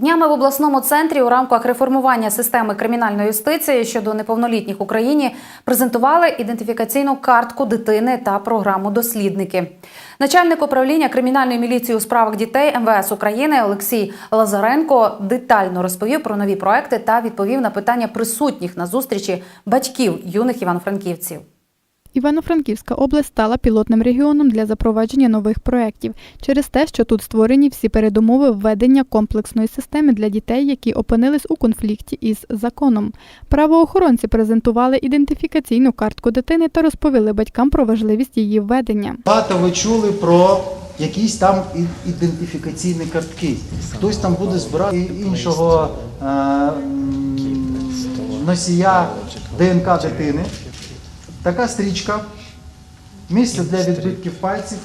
Днями в обласному центрі у рамках реформування системи кримінальної юстиції щодо неповнолітніх Україні презентували ідентифікаційну картку дитини та програму дослідники. Начальник управління кримінальної міліції у справах дітей МВС України Олексій Лазаренко детально розповів про нові проекти та відповів на питання присутніх на зустрічі батьків юних івано-франківців. Івано-Франківська область стала пілотним регіоном для запровадження нових проєктів через те, що тут створені всі передумови введення комплексної системи для дітей, які опинились у конфлікті із законом. Правоохоронці презентували ідентифікаційну картку дитини та розповіли батькам про важливість її введення. Багато ви чули про якісь там ідентифікаційні картки. Хтось там буде збирати іншого е, носія ДНК дитини. Така стрічка, місце для відбитків пальців,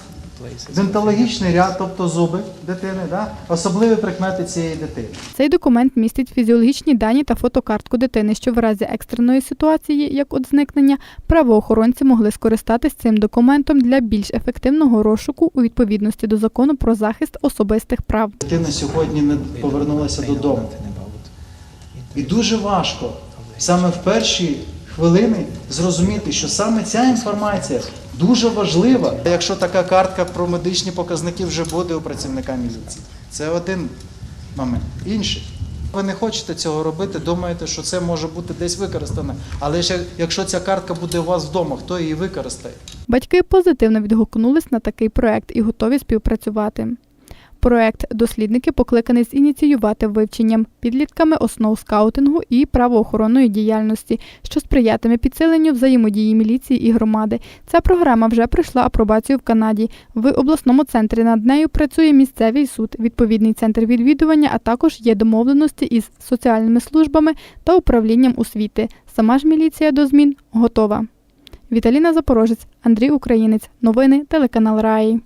дентологічний ряд, тобто зуби дитини, да? особливі прикмети цієї дитини. Цей документ містить фізіологічні дані та фотокартку дитини, що в разі екстреної ситуації, як от зникнення, правоохоронці могли скористатись цим документом для більш ефективного розшуку у відповідності до закону про захист особистих прав. Дитина сьогодні не повернулася додому. І дуже важко саме в перші хвилини зрозуміти, що саме ця інформація дуже важлива. Якщо така картка про медичні показники вже буде у працівника міліції, це один момент. Інший. Ви не хочете цього робити, думаєте, що це може бути десь використане. Але ж якщо ця картка буде у вас вдома, хто її використає? Батьки позитивно відгукнулись на такий проект і готові співпрацювати. Проект дослідники покликаний зініціювати вивченням підлітками основ скаутингу і правоохоронної діяльності, що сприятиме підсиленню взаємодії міліції і громади. Ця програма вже пройшла апробацію в Канаді. В обласному центрі над нею працює місцевий суд, відповідний центр відвідування, а також є домовленості із соціальними службами та управлінням освіти. Сама ж міліція до змін готова. Віталіна Запорожець, Андрій Українець. Новини телеканал Раї.